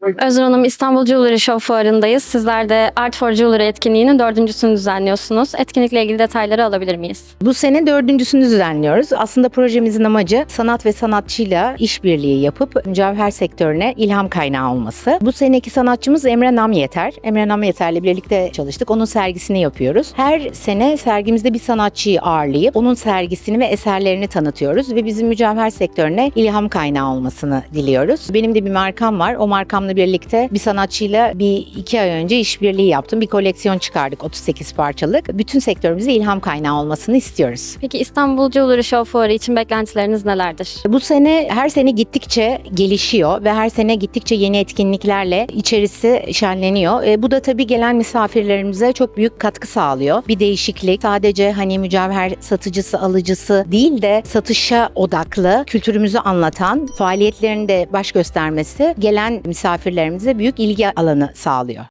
Özür Hanım İstanbul Jewelry Show fuarındayız. Sizler de Art for Jewelry etkinliğinin dördüncüsünü düzenliyorsunuz. Etkinlikle ilgili detayları alabilir miyiz? Bu sene dördüncüsünü düzenliyoruz. Aslında projemizin amacı sanat ve sanatçıyla işbirliği yapıp mücevher sektörüne ilham kaynağı olması. Bu seneki sanatçımız Emre Namyeter. Emre Namyeter'le birlikte çalıştık. Onun sergisini yapıyoruz. Her sene sergimizde bir sanatçıyı ağırlayıp onun sergisini ve eserlerini tanıtıyoruz ve bizim mücevher sektörüne ilham kaynağı olmasını diliyoruz. Benim de bir markam var. O markamla birlikte bir sanatçıyla bir iki ay önce işbirliği yaptım. Bir koleksiyon çıkardık 38 parçalık. Bütün sektörümüze ilham kaynağı olmasını istiyoruz. Peki İstanbul Jewelry Show fuarı için beklentileriniz nelerdir? Bu sene her sene gittikçe gelişiyor ve her sene gittikçe yeni etkinliklerle içerisi şenleniyor. E, bu da tabii gelen misafirlerimize çok büyük katkı sağlıyor. Bir değişiklik sadece hani mücevher satıcısı alıcısı değil de satışa odaklı kültürümüzü anlatan faaliyetlerin de baş göstermesi gelen misafirlerimize büyük ilgi alanı sağlıyor.